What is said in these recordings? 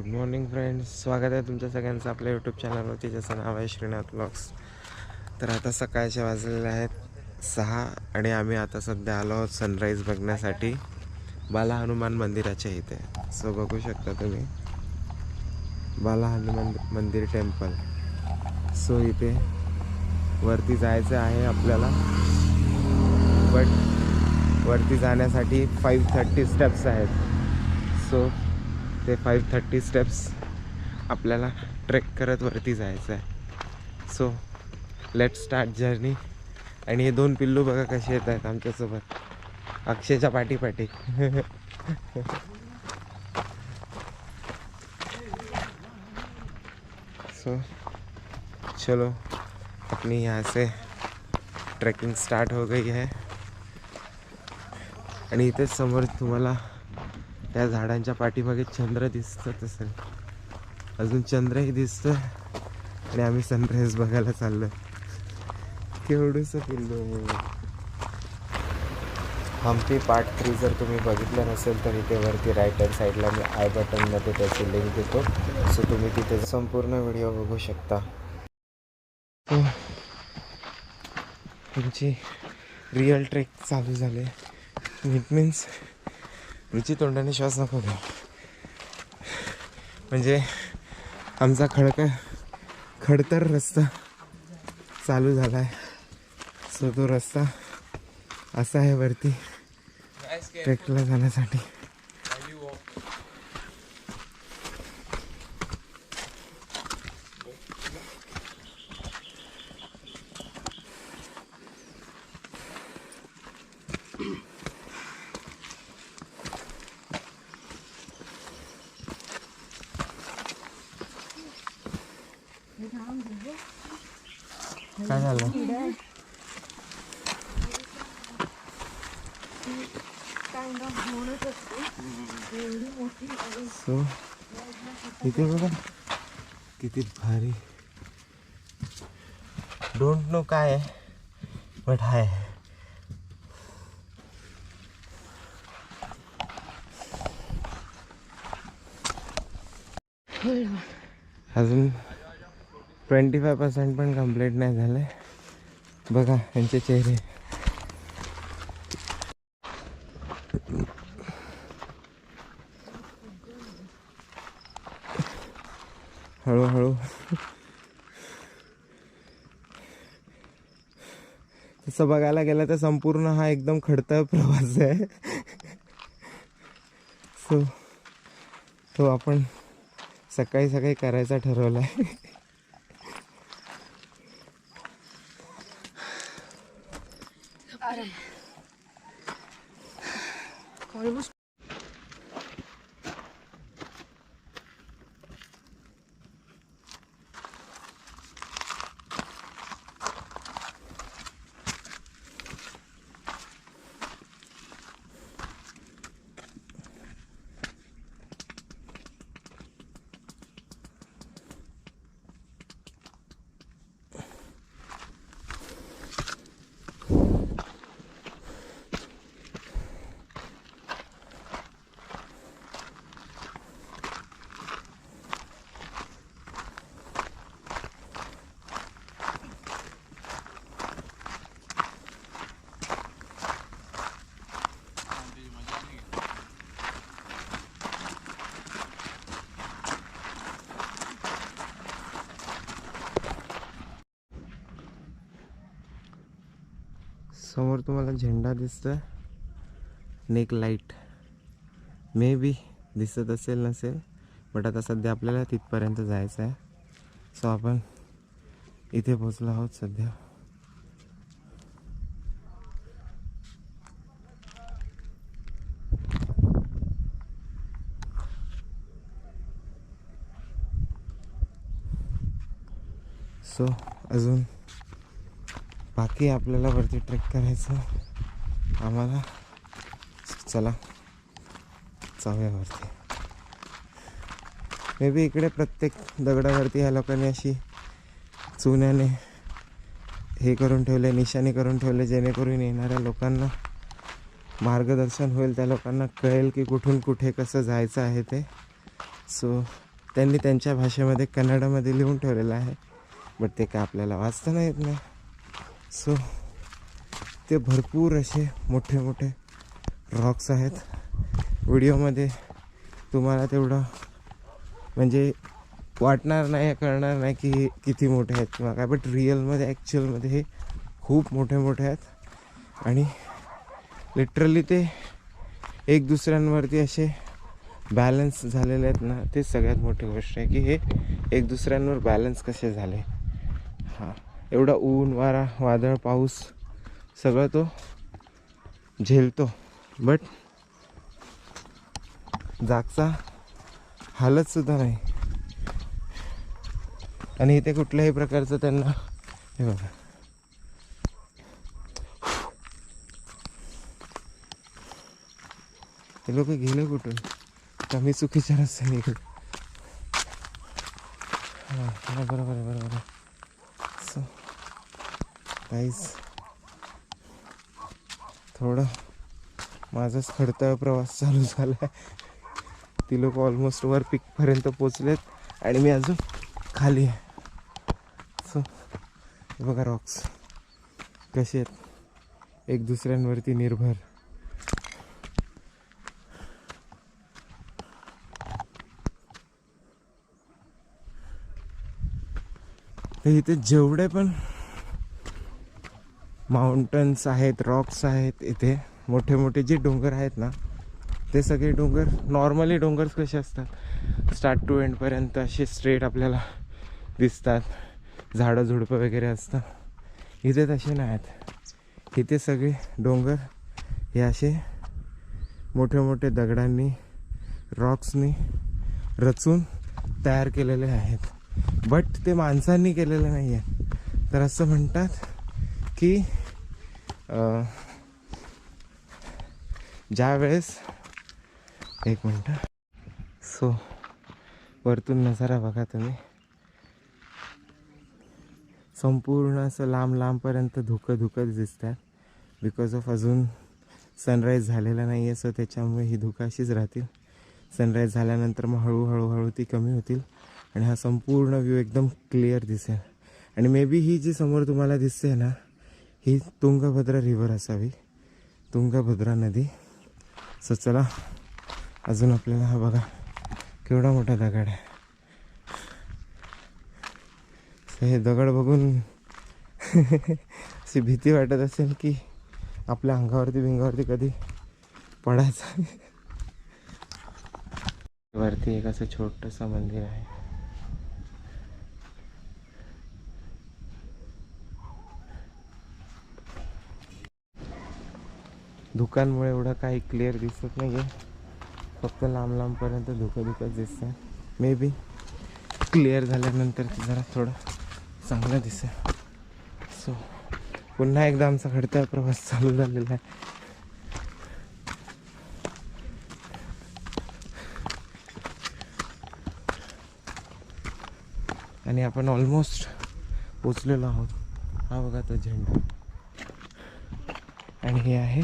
Good morning friends स्वागत आहे तुमच्या सगळ्यांचं आपल्या यूट्यूब चॅनलवरती ज्याचं नाव आहे श्रीनाथ ब्लॉग्स तर आता सकाळचे वाजलेले आहेत सहा आणि आम्ही आता सध्या आलो आहोत सनराईज बघण्यासाठी. बाला हनुमान मंदिराच्या इथे. सो बघू शकता तुम्ही. बाला हनुमान मंदिर टेम्पल सो इथे वरती जायचं आहे आपल्याला. बट वरती जाण्यासाठी फाईव्ह थर्टी स्टेप्स आहेत. सो ते फाईव्ह थर्टी स्टेप्स आपल्याला ट्रेक करत वरती जायचं आहे सो लेट स्टार्ट जर्नी आणि हे दोन पिल्लू बघा कसे येत आहेत आमच्यासोबत. अक्षयच्या पाठीपाठी. सो चलो अपनी यहाँ से ट्रेकिंग स्टार्ट हो गई है. आणि इथेच समोर तुम्हाला त्या झाडांच्या पाठीमागे चंद्र दिसत असेल अजून चंद्रही दिसतं आणि आम्ही सनराईज बघायला चाललो केवढूस पिल्लू हम्पी पार्ट थ्री जर तुम्ही बघितलं नसेल तर इथे वरती राईट हँड साईडला मी आय बटनमध्ये त्याची लिंक देतो. सो तुम्ही तिथे संपूर्ण व्हिडिओ बघू शकता. तुमची रिअल ट्रेक चालू झाले. इट मीन्स रुची तोंडाने श्वास नको घ्या म्हणजे आमचा खडक खडतर रस्ता चालू झाला आहे सो तो रस्ता असा आहे वरती ट्रेकला जाण्यासाठी काय झालं सो इथे बघा. किती भारी. डोंट नो काय आहे बट हाय. अजून ट्वेंटी फाय पर्सेंट पण कंप्लीट नाही झालं बघा यांचे चेहरे. तसं बघायला गेलं तर संपूर्ण हा एकदम खडतळ प्रवास आहे. सो तो आपण सकाळी सकाळी करायचा ठरवला आहे समोर तुम्हाला झेंडा दिसतोय नेक लाइट मे बी दिसत असेल नसेल बट आता सध्या आपल्याला तिथपर्यंत जायचं आहे सो आपण इथे पोचलो आहोत सध्या. सो अजून बाकी आपल्याला वरती ट्रेक करायचं आम्हाला चला जाऊया वरती. मे बी इकडे प्रत्येक दगडावरती ह्या लोकांनी अशी चुन्याने हे करून ठेवले निशाणी करून ठेवले जेणेकरून येणाऱ्या लोकांना मार्गदर्शन होईल त्या लोकांना कळेल की कुठून कुठे कसं जायचं आहे ते. सो त्यांनी त्यांच्या भाषेमध्ये कन्नडामध्ये लिहून ठेवलेलं आहे बट ते काय आपल्याला वाचता नाही येत नाही सो ते भरपूर असे मोठे मोठे रॉक्स आहेत. व्हिडिओमध्ये तुम्हाला तेवढं म्हणजे वाटणार नाही कळणार नाही की हे किती मोठे आहेत किंवा काय बट रिअलमध्ये ॲक्च्युअलमध्ये हे खूप मोठे मोठे आहेत. आणि लिटरली ते एक दुसऱ्यांवरती असे बॅलन्स झालेले आहेत ना ते सगळ्यात मोठी गोष्ट आहे की हे एक दुसऱ्यांवर बॅलन्स कसे झाले. हां. एवढा ऊन वारा वादळ पाऊस सगळं तो झेलतो. बट जागचा हालतसुद्धा नाही. आणि इथे कुठल्याही प्रकारचं त्यांना हे बघा. ते लोक गेले कुठून? कमी चुकीच्या रस्त्याने इकडे हां बरोबर आहे बरोबर आहे. काहीच थोडं माझाच खडतळ प्रवास चालू झाला आहे ती लोक ऑलमोस्ट वर पिकपर्यंत पोचलेत आणि मी अजून खाली आहे. सो बघा रॉक्स कसे आहेत? एक दुसऱ्यांवरती निर्भर. तर इथे जेवढे पण माउंटन्स आहेत रॉक्स आहेत इथे मोठे मोठे जे डोंगर आहेत ना ते सगळे डोंगर नॉर्मली डोंगर्स कसे असतात? स्टार्ट टू एंडपर्यंत असे स्ट्रेट आपल्याला दिसतात. झाडं झुडपं वगैरे असतात. इथे तसे नाही आहेत. इथे सगळे डोंगर हे असे मोठे मोठे दगडांनी रॉक्सनी रचून तयार केलेले आहेत. बट ते माणसांनी केलेले नाही आहे तर असं म्हणतात की ज्या वेळेस एक मिनटं सो वरतून नजारा बघा तुम्ही. संपूर्ण असं लांब लांबपर्यंत धुकं धुकंच दिसतात. बिकॉज ऑफ अजून सनराईज झालेला नाही आहे सो त्याच्यामुळे ही धुकं अशीच राहतील. सनराईज झाल्यानंतर मग हळूहळूहळू ती कमी होतील. आणि हा संपूर्ण व्ह्यू एकदम क्लिअर दिसेल. आणि मे बी ही जी समोर तुम्हाला दिसते ना ही तुंगभद्रा रिव्हर असावी. तुंगभद्रा नदी. सो चला अजून आपल्याला हा बघा केवढा मोठा दगड आहे. हे दगड बघून अशी भीती वाटत असेल की आपल्या अंगावरती बिंगावरती कधी पडायचं. वरती एक असं छोटंसं मंदिर आहे. धुक्यांमुळे एवढं काही क्लिअर दिसत नाही आहे फक्त लांब लांबपर्यंत धुकं धुकं दिसतं मे बी क्लिअर झाल्यानंतर ते जरा थोडं चांगलं दिसेल. सो पुन्हा एकदा आमचा घडता प्रवास चालू झालेला आहे. आणि आपण ऑलमोस्ट पोचलेलो आहोत. हा बघा तो झेंडा. आणि हे आहे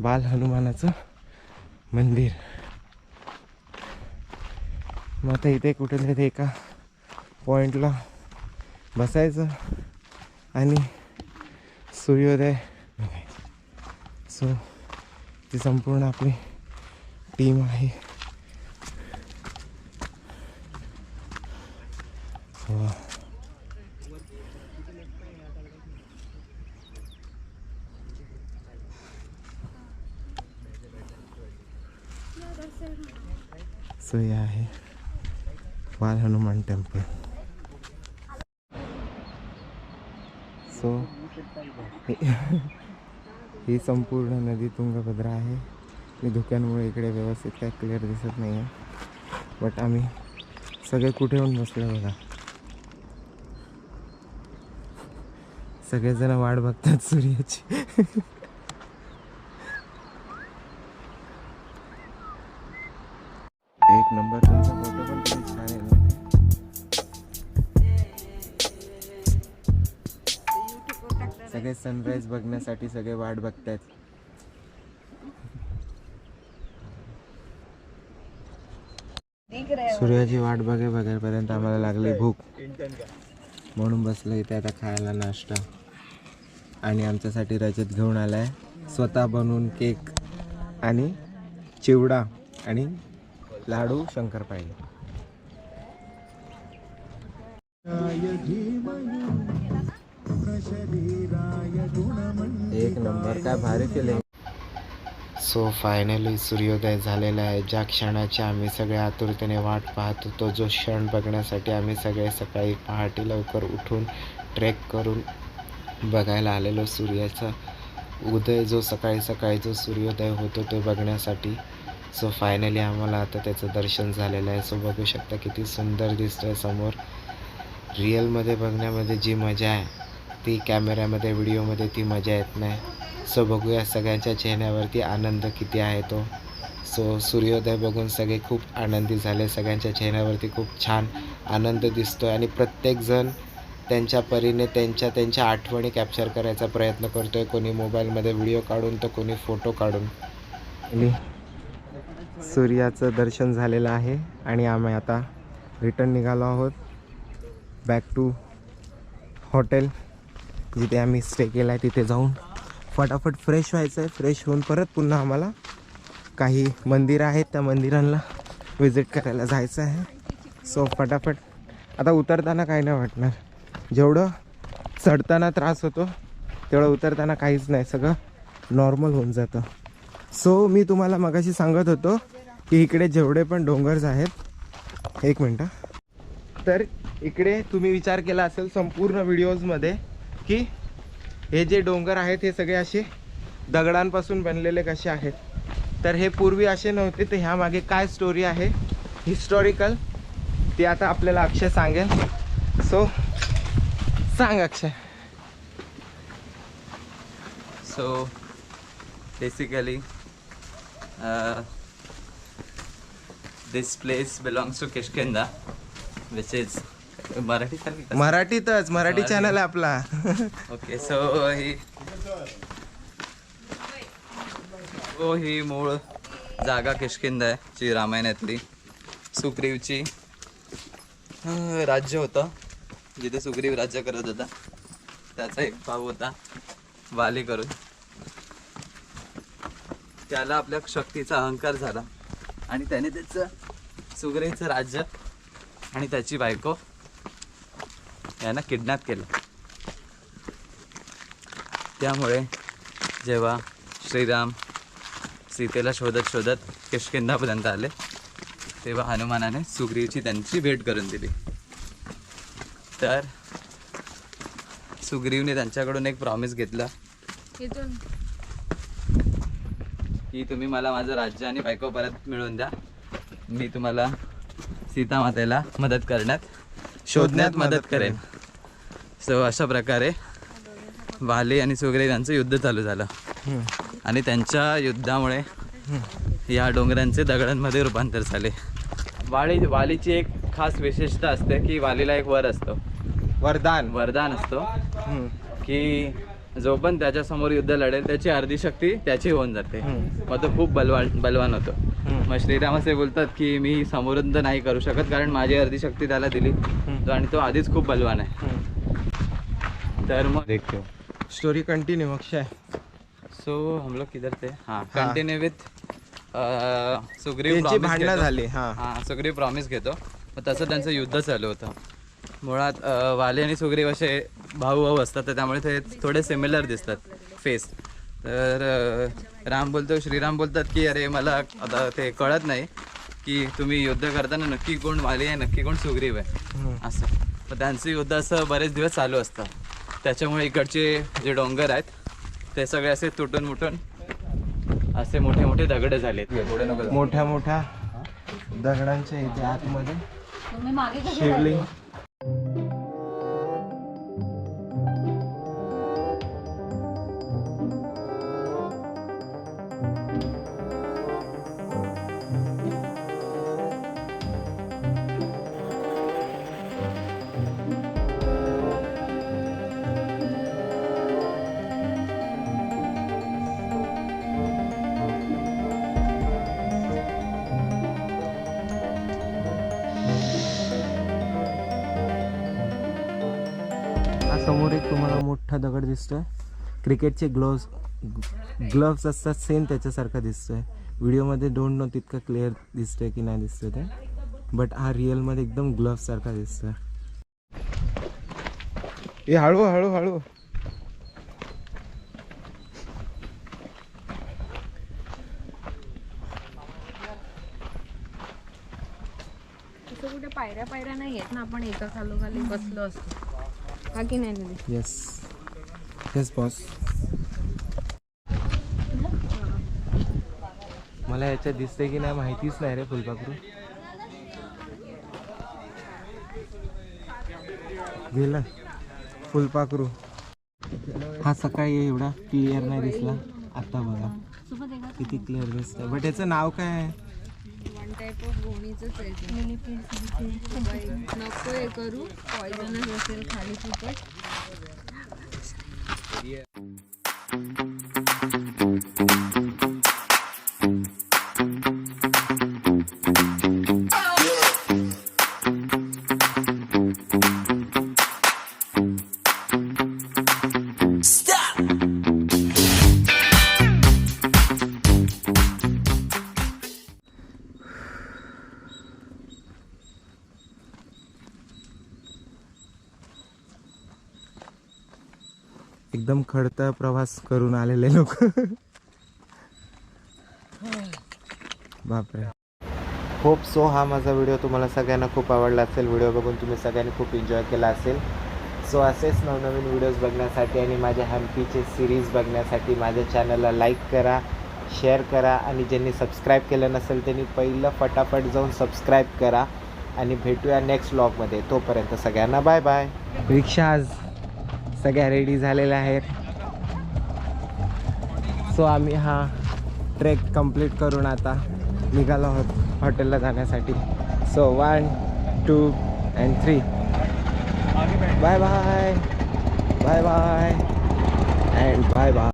बाल हनुमानाचं मंदिर. मग आता इथे कुठेतरी एका पॉईंटला बसायचं आणि सूर्योदय सो ती संपूर्ण आपली टीम आहे. वा. सो हे आहे. बाल हनुमान टेम्पल सो ही संपूर्ण नदी तुंगभद्रा आहे. मी धुक्यांमुळे इकडे व्यवस्थित काय क्लिअर दिसत नाही आहे बट आम्ही सगळे कुठे येऊन बसलो बघा. सगळेजण वाट बघतात सूर्याची. एक नंबर तुमचा फोटो पण किती छान आहे ना सगळे सनराईज बघण्यासाठी सगळे वाट बघतायत. सूर्याची वाट बघे बघेपर्यंत आम्हाला लागली भूक. म्हणून बसलो इथे आता खायला नाश्ता. आणि आमच्यासाठी रजत घेऊन आलाय. स्वतः बनवून केक आणि चिवडा आणि लाडू शंकरपाळी एक नंबर काय भारी केले सो फायनली सूर्योदय झालेला आहे. ज्या क्षणाची आम्ही सगळे आतुरतेने वाट पाहत होतो जो क्षण बघण्यासाठी आम्ही सगळे सकाळी पहाटे लवकर उठून ट्रेक करून बघायला आलेलो सूर्याचा. उदय जो सकाळी सकाळी जो सूर्योदय होतो तो बघण्यासाठी सो फायनली आम्हाला आता त्याचं दर्शन झालेलं आहे. सो बघू शकता किती सुंदर दिसतोय समोर. रिअलमध्ये बघण्यामध्ये जी मजा आहे ती कॅमेऱ्यामध्ये व्हिडिओमध्ये ती मजा येत नाही. सो बघूया सगळ्यांच्या चेहऱ्यावरती आनंद किती आहे तो. सो सूर्योदय बघून सगळे खूप आनंदी झाले. सगळ्यांच्या चेहऱ्यावरती खूप छान आनंद दिसतो आणि प्रत्येकजण त्यांच्या परीने त्यांच्या त्यांच्या आठवणी कॅप्चर करायचा प्रयत्न करतो आहे कोणी मोबाईलमध्ये व्हिडिओ काढून तर कोणी फोटो काढून. सूर्याचं दर्शन झालेलं आहे आणि आम्ही आता रिटर्न निघालो आहोत बॅक टू हॉटेल जिथे आम्ही स्टे केला आहे तिथे जाऊन. फटाफट फ्रेश व्हायचं आहे फ्रेश होऊन परत पुन्हा आम्हाला काही मंदिरं आहेत त्या मंदिरांना व्हिजिट करायला जायचं आहे. सो फटाफट. आता उतरताना काही नाही वाटणार. जेवढं चढताना त्रास होतो तेवढं उतरताना काहीच नाही. सगळं नॉर्मल होऊन जातं. सो मी तुम्हाला मगाशी सांगत होतो की इकडे जेवढे पण डोंगर्स आहेत एक मिनटं तर इकडे तुम्ही विचार केला असेल संपूर्ण व्हिडिओजमध्ये की हे जे डोंगर आहेत हे सगळे असे दगडांपासून बनलेले कसे आहेत. तर हे पूर्वी असे नव्हते तर ह्यामागे काय स्टोरी आहे हिस्टॉरिकल ते आता आपल्याला अक्षय सांगेल. सो सांग Akshay. So basically this place belongs to Kishkinda, which is Marathi? मराठीतच मराठी चॅनल आहे आपला. ओके सो ही हो ही मूळ जागा किशकिंद आहे जी रामायणातली सुग्रीवची राज्य होतं जिथे सुग्रीव राज्य करत होता. त्याचा एक भाऊ होता वाली करून त्याला आपल्या शक्तीचा अहंकार झाला. आणि त्याने त्याचं सुग्रीवचं राज्य आणि त्याची बायको यांना किडनॅप केलं. त्यामुळे जेव्हा श्रीराम सीतेला शोधत शोधत किशकिंदापर्यंत आले तेव्हा हनुमानाने सुग्रीवची त्यांची भेट करून दिली. तर सुग्रीवने त्यांच्याकडून एक प्रॉमिस घेतला. की तुम्ही मला माझं राज्य आणि बायको परत मिळवून द्या. मी तुम्हाला सीतामातेला मदत करण्यात शोधण्यात मदत करेन. सो अशा प्रकारे वाली आणि सुग्रीव यांचं युद्ध चालू झालं. आणि त्यांच्या युद्धामुळे या डोंगरांचे दगडांमध्ये रूपांतर झाले. वाली वालीची एक खास विशेषता असते की वालीला एक वर असतो. वरदान. वरदान असतो. की जो पण त्याच्यासमोर युद्ध लढेल त्याची अर्धी शक्ती त्याची होऊन जाते. मग तो खूप बलवान बलवान होतो. मग श्रीराम असे बोलतात की मी समोरून तर नाही करू शकत कारण माझी अर्धी शक्ती त्याला दिली तो आणि तो आधीच खूप बलवान आहे. तर मग देखते स्टोरी कंटिन्यू अक्षय सो हम लोग किधर थे? हाँ कंटिन्यू विथ सुग्रीव भांडणं घेतो. झाली हा. हा सुग्रीव प्रॉमिस घेतो. मग तसं त्यांचं युद्ध चालू होतं. मुळात वाली आणि सुग्रीव असे भाऊ भाऊ असतात तर त्यामुळे ते थोडे सिमिलर दिसतात फेस तर राम बोलतो श्रीराम बोलतात की अरे मला आता ते कळत नाही की तुम्ही युद्ध करताना नक्की कोण वाली आहे नक्की कोण सुग्रीव आहे. असं. मग त्यांचं युद्ध असं बरेच दिवस चालू असतं. त्याच्यामुळे इकडचे जे डोंगर आहेत ते सगळे असे तुटून मुटून असे मोठे मोठे दगड जाऊ. मोठ्या मोठ्या दगडांच्या इथे आतमध्ये शिवलिंग. समोर एक तुम्हाला मोठा दगड दिसतोय. क्रिकेटचे ग्लोव्स ग्लव्स असतात सेम त्याच्यासारखं दिसतोय. व्हिडिओमध्ये डोंट नो तितकं क्लिअर दिसतोय की नाही दिसतोय ते. बट हा रिअलमध्ये एकदम ग्लव्स सारखा दिसतोय. ए हळू हळू हळू. पायऱ्या पायऱ्या नाही आहेत ना आपण एका खालोखाली बसलो असतो. हा की नाही दिदी येस येस बॉस मला याच्यात दिसतंय की नाही माहितीच नाही रे फुलपाखरू. गेलं फुलपाखरू. हा सकाळी एवढा क्लिअर नाही दिसला. आता बघा. किती क्लिअर दिसतंय. बट याचं नाव काय आहे? टाईप ऑफ गोणीच आहे. ते. नको हे करू. पॉइझनच असेल खाली फुकट. खडतर प्रवास करून आलेले लोक. बापरे. होप सो हा माझा व्हिडिओ तुम्हाला सगळ्यांना खूप आवडला असेल. व्हिडिओ बघून तुम्ही सगळ्यांनी खूप एन्जॉय केला असेल. सो असेच नवनवीन व्हिडिओज बघण्यासाठी आणि माझ्या हम्पीचे सिरीज बघण्यासाठी माझ्या चॅनलला लाईक करा शेअर करा आणि ज्यांनी सबस्क्राईब केलं नसेल त्यांनी पहिलं फटाफट जाऊन सबस्क्राईब करा आणि भेटूया नेक्स्ट व्लॉगमध्ये तोपर्यंत सगळ्यांना बाय बाय रिक्षा आज सगळ्या रेडी झालेल्या आहेत. सो आम्ही हा ट्रेक कंप्लीट करून आता निघालो आहोत हॉटेलला जाण्यासाठी. So one two and three. Bye bye. Bye bye. And bye bye.